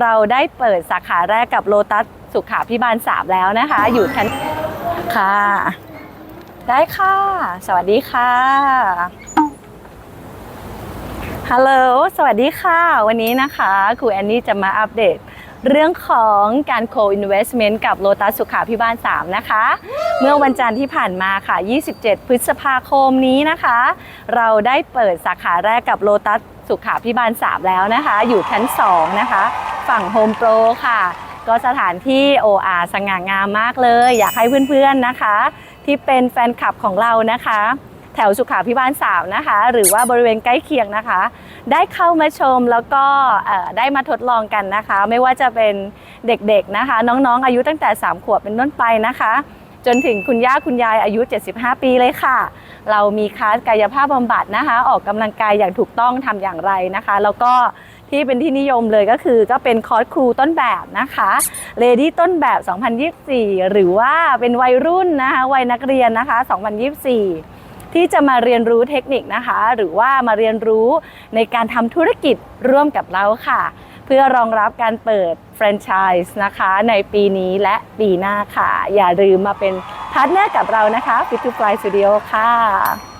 เราได้เปิดสาขาแรกกับโลตัสสุขาพิบาล3แล้วนะคะ อยู่ชั้นค่ะ ได้ค่ะ สวัสดีค่ะฮัลโหลสวัสดีค่ะ วันนี้นะคะครูแอนนี่จะมาอัปเดตเรื่องของการ co-investment กับโลตัสสุขาพิบาล 3 นะคะ เมื่อวันจันทร์ที่ผ่านมาค่ะ 27 พฤษภาคมนี้นะคะ เราได้เปิดสาขาแรกกับโลตัสสุขาพิบาล 3 แล้วนะคะ อยู่ชั้น 2 นะคะ ฝั่งโฮมโปรค่ะ ก็สถานที่ OR สง่างามมากเลย อยากให้เพื่อนๆนะคะ ที่เป็นแฟนคลับของเรานะคะ แถวสุขาพิบาลสาวนะคะ หรือว่าบริเวณใกล้เคียงนะคะ ได้เข้ามาชมแล้วก็ได้มาทดลองกันนะคะ ไม่ว่าจะเป็นเด็กๆนะคะ น้องๆ อายุตั้งแต่ 3 ขวบเป็นต้นไปนะคะจนถึงคุณย่าคุณยายอายุ 75 ปีเลยค่ะ เรามีคลาสกายภาพบำบัดนะคะ ออกกำลังกายอย่างถูกต้องทำอย่างไรนะคะ แล้วก็ ที่เป็นที่นิยมเลยก็คือก็เป็นคอร์สครูต้นแบบนะคะเลดี้ต้นแบบ 2024 หรือว่าเป็นวัยรุ่นนะคะวัยนักเรียนนะคะ 2024 ที่จะมาเรียนรู้เทคนิคนะคะ หรือว่ามาเรียนรู้ในการทำธุรกิจร่วมกับเราค่ะ เพื่อรองรับการเปิดแฟรนไชส์นะคะ ในปีนี้และปีหน้าค่ะ อย่าลืมมาเป็นพาร์ทเนอร์กับเรานะคะ Fit to Fly Studio ค่ะ